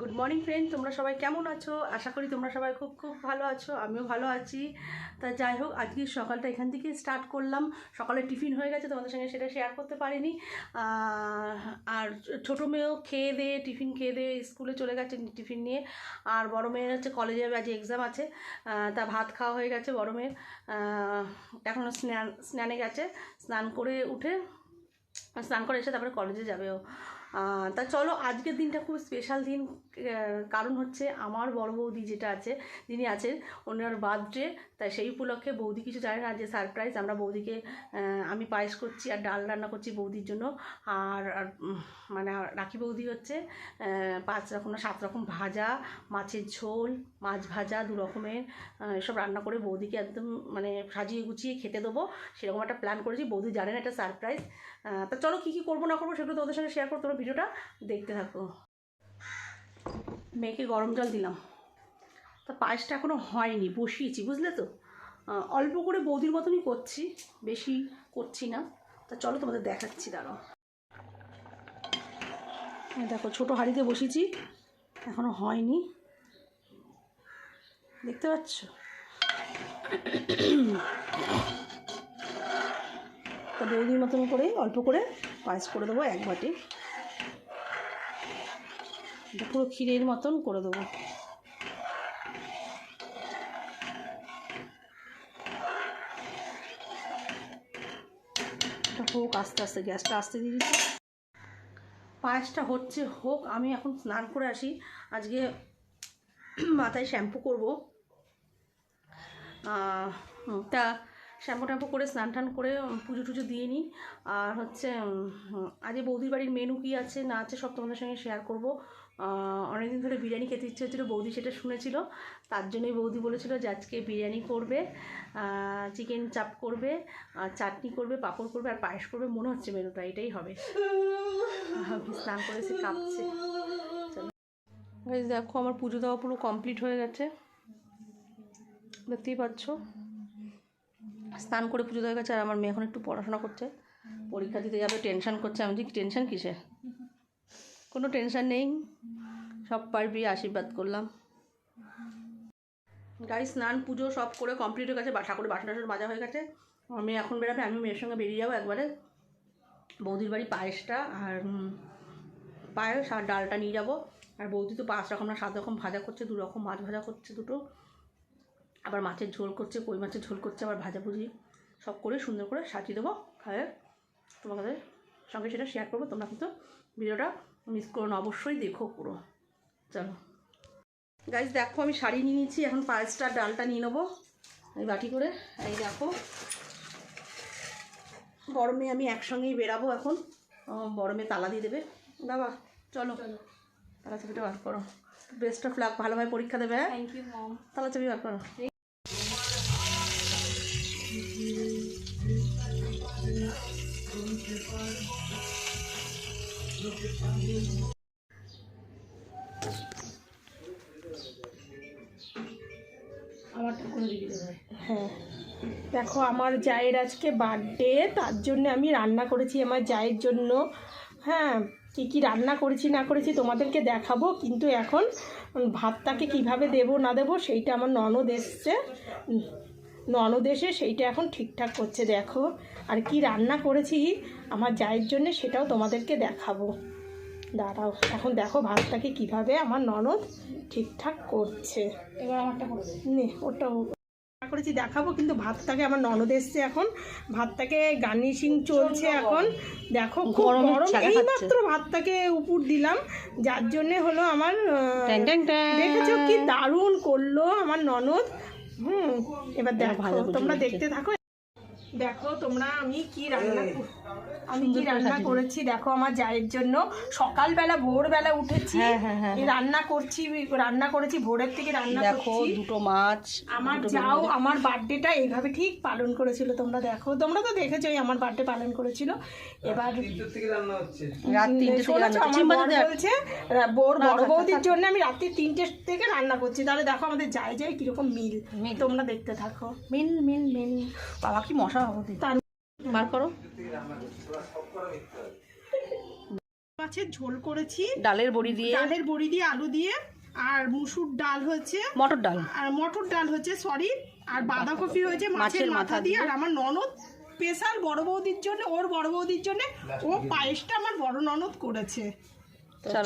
Good morning friend তোমরা সবাই কেমন আছো? আশা করি তোমরা সবাই খুব খুব ভালো আছো। আমিও ভালো আছি। তা যাই হোক, আজকে সকালটা এখান থেকে স্টার্ট করলাম। সকালে টিফিন হয়ে গেছে, তোমাদের সঙ্গে সেটা শেয়ার করতে পারিনি। আর ছোটো মেয়েও খেয়ে দিয়ে, টিফিন খেয়ে দিয়ে স্কুলে চলে গেছে টিফিন নিয়ে। আর বড় মেয়ের হচ্ছে কলেজে যাবে আজ এক্সাম আছে। তা ভাত খাওয়া হয়ে গেছে বড় মেয়ের। এখনও স্নান, স্নানে গেছে। স্নান করে উঠে, স্নান করে এসে তারপরে কলেজে যাবে ও। তা চলো, আজকের দিনটা খুব স্পেশাল দিন কারণ হচ্ছে আমার বড় বৌদি যেটা আছে, যিনি আছেন, ওনার বার্থডে তাই সেই উপলক্ষে বৌদি কিছু জানে না, যে সারপ্রাইজ আমরা বৌদিকে আমি পায়েস করছি আর ডাল রান্না করছি বৌদির জন্য, আর মানে রাখি বৌদি হচ্ছে পাঁচ রকম না, সাত রকম ভাজা, মাছের ঝোল মাছ ভাজা দু রকমের এসব রান্না করে বৌদিকে একদম মানে সাজিয়ে গুছিয়ে খেতে দেবো। সেরকম একটা প্ল্যান করেছি, বৌদি জানে না, এটা সারপ্রাইজ তা চলো কী কী করব না করব সেগুলো তোমাদের সঙ্গে শেয়ার করো তোমরা ভিডিওটা দেখতে থাকো। মেয়েকে গরম জল দিলাম। তা পায়েসটা এখনও হয়নি, বসিয়েছি, বুঝলে তো? অল্প করে বৌদির মতনই করছি, বেশি করছি না। তা চলো তোমাদের দেখাচ্ছি, দাঁড়াও। দেখো, ছোটো হাঁড়িতে বসিয়েছি এখনও হয়নি। দেখতে পাচ্ছ? তা বৌদির মতন করে অল্প করে পায়েস করে দেবো এক বাটি। পুরো ক্ষীরের মতন করে দেবো। হোক, আস্তে আস্তে, গ্যাসটা আস্তে দিয়ে দিচ্ছি। পায়েসটা হচ্ছে হোক, আমি এখন স্নান করে আসি। আজকে মাথায় শ্যাম্পু করব। তা শ্যাম্পু ট্যাম্পু করে স্নান টান করে পুজো টুজো দিয়ে নিই। আর হচ্ছে আজকে বৌদির বাড়ির মেনু কী আছে না আছে সব তোমাদের সঙ্গে শেয়ার করব। অনেকদিন ধরে বিরিয়ানি খেতে ইচ্ছে হচ্ছিল, বৌদি সেটা শুনেছিল। তার জন্যই বৌদি বলেছিল যে আজকে বিরিয়ানি করবে চিকেন চাপ করবে, আর চাটনি করবে, পাঁপড় করবে, আর পায়েস করবে। মনে হচ্ছে মেনুটা এটাই হবে। স্নান করে এসে কাঁপছে। Guys, দেখো আমার পুজো দেওয়া পুরো কমপ্লিট হয়ে গেছে। দেখতেই পাচ্ছ? স্নান করে পুজো দেওয়া গেছে আর আমার মেয়ে এখন একটু পড়াশোনা করছে। পরীক্ষা দিতে যাবে টেনশন করছে। আমি কি টেনশন কিসে? কোনো টেনশন নেই। সব পারবি আশীর্বাদ করলাম। গাড়ি স্নান পুজো সব করে কমপ্লিট হয়ে গেছে। বা ঠাকুরের বাসন টাসন মাজা হয়ে গেছে। আমার মেয়ে এখন বেরোবে আমি মেয়ের সঙ্গে বেরিয়ে যাব একবারে। বৌদির বাড়ি পায়েসটা আর পায়েস আর ডালটা নিয়ে যাব। আর বৌদি তো পাঁচ রকম না, সাত রকম ভাজা করছে, দু রকম মাছ ভাজা করছে দুটো। আবার মাছের ঝোল করছে, কই মাছের ঝোল করছে, আবার ভাজাভুজি সব করে সুন্দর করে সাজিয়ে দেবো খায়ে তোমাদের সঙ্গে সেটা শেয়ার করব, তোমরা কিন্তু ভিডিওটা মিস করো না, অবশ্যই দেখো পুরো। চলো। গাইজ দেখো, আমি শাড়ি নিয়ে নিয়েছি, এখন পায়েসটা, ডালটা নিয়ে নেব। এই বাটি করে, এই দেখো। গরমে আমি একসঙ্গেই বেরাবো এখন। গরমে তালা দিয়ে দেবে। বাবা চলো। তালা চাবিটা বার করো। বেস্ট অফ লাক ভালোভাবে পরীক্ষা দেবে হ্যাঁ? থ্যাংক ইউ মম তালা চাবি বার করো। হ্যাঁ। দেখো আমার জায়ের আজকে বার্থডে তার জন্য আমি রান্না করেছি আমার জায়ের জন্য। হ্যাঁ কী কী রান্না করেছি না করেছি তোমাদেরকে দেখাবো কিন্তু এখন ভাতটাকে কীভাবে দেবো না দেবো সেইটা আমার ননদ এসছে। ননদ এসে সেইটা এখন ঠিকঠাক করছে দেখো। আর কি রান্না করেছি আমার জায়ের জন্য সেটাও তোমাদেরকে দেখাবো। দাঁড়াও এখন দেখো ভাতটাকে কীভাবে আমার ননদ ঠিকঠাক করছে। এবার আমারটা নে ওটাও। রান্না করেছি দেখাবো কিন্তু ভাতটাকে আমার ননদ এসছে এখন। ভাতটাকে গার্নিশিং চলছে এখন। দেখো গরম এই মাত্র ভাতটাকে উপর দিলাম যার জন্য হলো আমার। দেখেছ কি দারুণ করল আমার ননদ। হুম এবার দেখো তোমরা দেখতে থাকো। দেখো তোমরা আমি কি রান্না আমি কি রান্না করেছি? দেখো আমার জায়ের জন্য সকালবেলা ভোরবেলা উঠেছি। হ্যাঁ, হ্যাঁ, হ্যাঁ, রান্না করছি রান্না করেছি ভোরের থেকে রান্না দেখো দুটো মাছ আমার যাও আমার বার্থডেটা এইভাবে ঠিক পালন করেছিল তোমরা দেখো। তোমরা তো দেখেছোই আমার বার্থডে পালন করেছিল। এবার বলছে বোর বড় বৌদির জন্য আমি রাত্রি তিনটে থেকে রান্না করছি। তাহলে দেখো আমাদের যায় যায় কীরকম মিল। মিল। তোমরা দেখতে থাকো। মিল মিল মিল। বাবা কি মশা হবে বার করো। মাছের ঝোল করেছি। ডালের বড়ি দিয়ে। ডালের বড়ি দিয়ে আলু দিয়ে আর মুসুর ডাল হচ্ছে মটর ডাল। আর মটর ডাল হচ্ছে সরি আর বাঁধাকপি হয়েছে মাছের মাথা দিয়ে। দিয়ে। আর আমার ননদ স্পেশাল বড় বৌদির জন্য ওর বড় বৌদির জন্য ও পায়েসটা আমার বড় ননদ করেছে।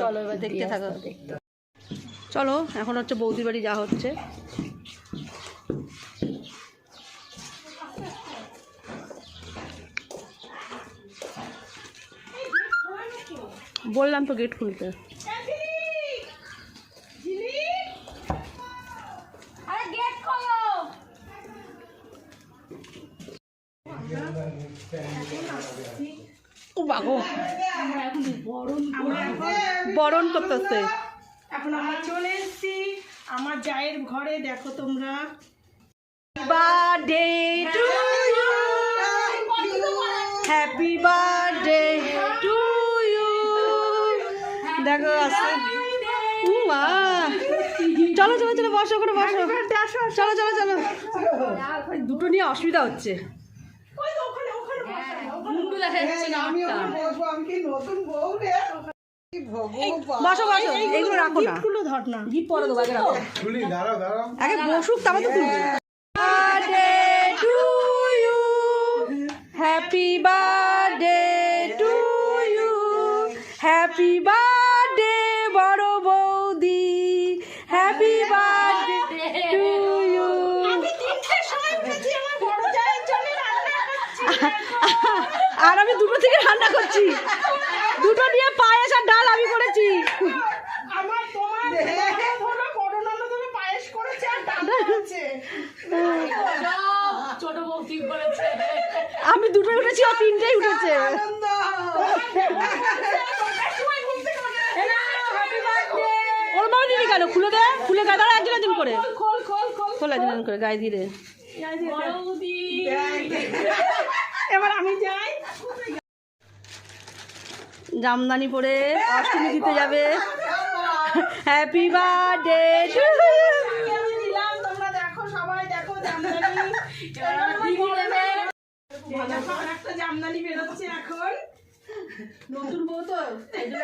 চলো এবার দেখতে থাকো। চলো এখন হচ্ছে বৌদির বাড়ি যা হচ্ছে। বললাম তো গেট খুলতে। ও বরণ করতেছে। এখন আমরা চলে এসেছি। আমার জায়ের ঘরে, দেখো তোমরা। চলো চলো চলো বসো করে বসো। চলো চলো চলো। দুটো নিয়ে অসুবিধা হচ্ছে। ওই তো ওখানে ওখানে বসো। বসো এগুলো রাখো না। গুলো ধর না। গিফট পরে দেবো আগে রাখো। দাঁড়াও দাঁড়াও। আগে বসুক তারপর তো তুলবে। Birthday to you happy birthday to আর আমি দুটো থেকে রান্না করছি। দুটো নিয়ে পায়েস আর ডাল আমি করেছি। আমার তোমার আমি দুটোই উঠেছি ও তিনটেই উঠেছে। ওর বাবা দিবি কেন? খুলে দে খুলে গায়ে দাঁড়া একজন একজন করে। খোল খোল খোল খোল একজন করে গায়ে দিয়ে দে। এবার আমি যাই। জামদানি পরে অষ্টমী দিতে যাবে। Happy birthday Jamdani. বেরোচ্ছে এখন। নতুন বউ তো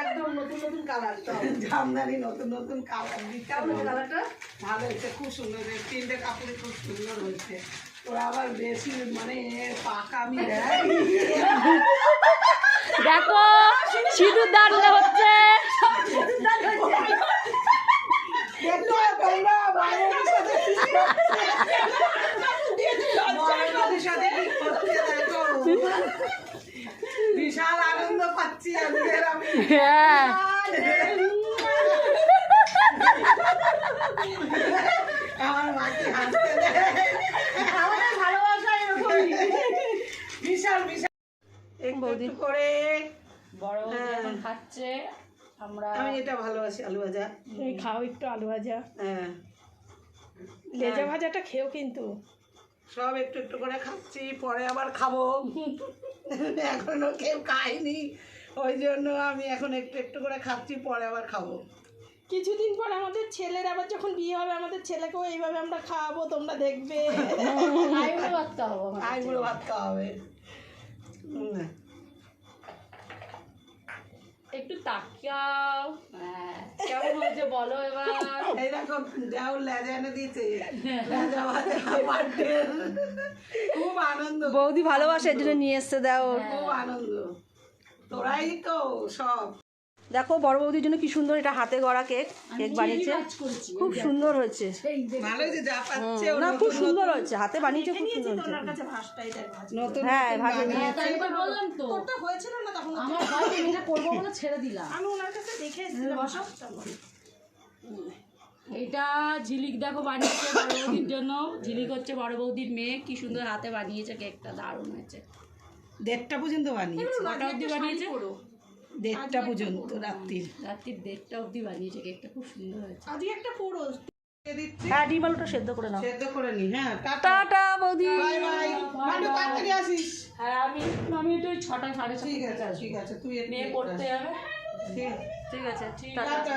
একদম নতুন নতুন কালার তো জামদানি নতুন নতুন কাপড় কেমন কালারটা ভালো হয়েছে খুব সুন্দর হয়েছে। তিনটে কাপড়ে খুব সুন্দর হয়েছে। ওরা আবার বেশি মানে পাকামি দেয়। দেখো সিঁদুর দান হচ্ছে। বিশাল আনন্দ পাচ্ছি আমি হ্যাঁ আমার মাকে হাসতে দেয় আমাদের ভালোবাসা এরকমই বিশাল বিশাল একটু করে। বড় বৌদি হ্যাঁ। খাচ্ছে আমরা আমি এটা ভালোবাসি আলু ভাজা। তুমি খাও একটু আলু ভাজা। হ্যাঁ। লেজা ভাজাটা খেও কিন্তু। সব একটু একটু করে খাচ্ছি পরে আবার খাব। এখনও কেউ খায়নি ওই জন্য আমি এখন একটু একটু করে খাচ্ছি পরে আবার খাব। কিছুদিন পর আমাদের ছেলের আবার যখন বিয়ে হবে আমাদের ছেলেকেও এইভাবে আমরা খাওয়াবো তোমরা দেখবে। আইবুড়ো হব আমার আইগুলো ভাত খাওয়াবে হুম। একটু তাকিয়াও। হ্যাঁ, কেমন হয়েছে বলো এবার। এরকম যাও দেও দিতে খুব আনন্দ। বৌদি ভালোবাসে এর জন্য নিয়ে এসছে দাও। খুব আনন্দ। তোরাই তো সব। দেখো বড় বৌদির জন্য কি সুন্দর এটা হাতে গড়া কেক কেক বানিয়েছে। খুব সুন্দর হয়েছে। না খুব সুন্দর হয়েছে হাতে বানিয়েছে খুব সুন্দর হয়েছে। হ্যাঁ ভাজে এটা করব বলে ছেড়ে দিলাম। আমি ওনার কাছে দেখে এসেছিলাম ভাঁজটা। এটা ঝিলিক দেখো বানিয়েছে বড় বৌদির জন্য। ঝিলিক হচ্ছে বড় বৌদির মেয়ে কি সুন্দর হাতে বানিয়েছে কেকটা দারুণ হয়েছে। দেড়টা পর্যন্ত বানিয়েছে। কটা বানিয়েছে? দেড়টা পর্যন্ত রাত্রির। রাত্রির দেড়টা অবধি বানিয়েছে কেকটা খুব সুন্দর হয়েছে। আজকে একটা পুরো হ্যাঁ ডিম আলুটা সেদ্ধ করে নাও। সেদ্ধ করে নি হ্যাঁ টাটা। বৌদি। Bye bye. মাটু তাড়াতাড়ি আসিস। হ্যাঁ আমি আমি একটু ছটা সাড়ে ঠিক আছে ঠিক আছে তুই মেয়ে পড়তে যাবে। ঠিক আছে। ঠিক আছে টাটা।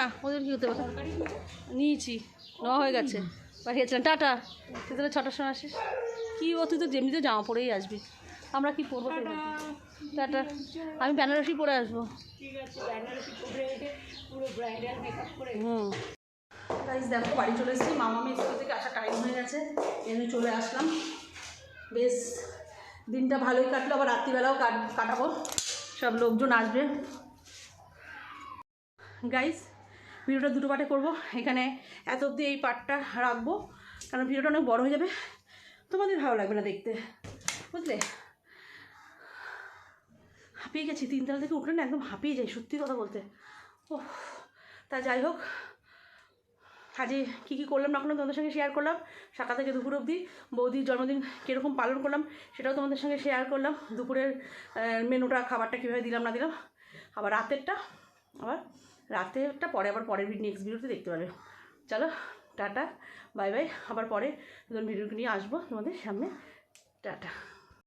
না ওদের কি হতে পারে? নিয়েছি নেওয়া হয়ে গেছে। পাঠিয়েছিলাম টাটা। তুই তাহলে ছটার সময় আসিস। কী ও তুই তো যেমনিতে জামা পরেই আসবি। আমরা কি পরবো টাটা। আমি বেনারসি পরে আসব। হুম। গাইজ দেখো বাড়ি চলে এসেছি। মামা আমি স্কুল থেকে আসা টাইম হয়ে গেছে। এমনি চলে আসলাম। বেশ দিনটা ভালোই কাটলো। আবার রাত্রিবেলাও কাট- কাটাবো। সব লোকজন আসবে। গাইজ ভিডিওটা দুটো পার্টে করব। এখানে এত অবধি এই পার্টটা রাখব, কারণ ভিডিওটা অনেক বড় হয়ে যাবে। তোমাদের ভালো লাগবে না দেখতে, বুঝলে? হাঁপিয়ে গেছি, তিনতলা থেকে উঠলে না একদম হাঁপিয়ে যাই, সত্যি কথা বলতে। ও তা যাই হোক, আজকে কী কী করলাম না করলাম তোমাদের সঙ্গে শেয়ার করলাম। সকাল থেকে দুপুর অবধি বৌদির জন্মদিন কীরকম পালন করলাম সেটাও তোমাদের সঙ্গে শেয়ার করলাম। দুপুরের মেনুটা খাবারটা কীভাবে দিলাম না দিলাম। আবার রাতেরটা, আবার রাতেরটা পরে, আবার পরের নেক্সট ভিডিওতে দেখতে পারবে চলো, টাটা বাই বাই আবার পরে নতুন ভিডিও নিয়ে আসব তোমাদের সামনে। টাটা।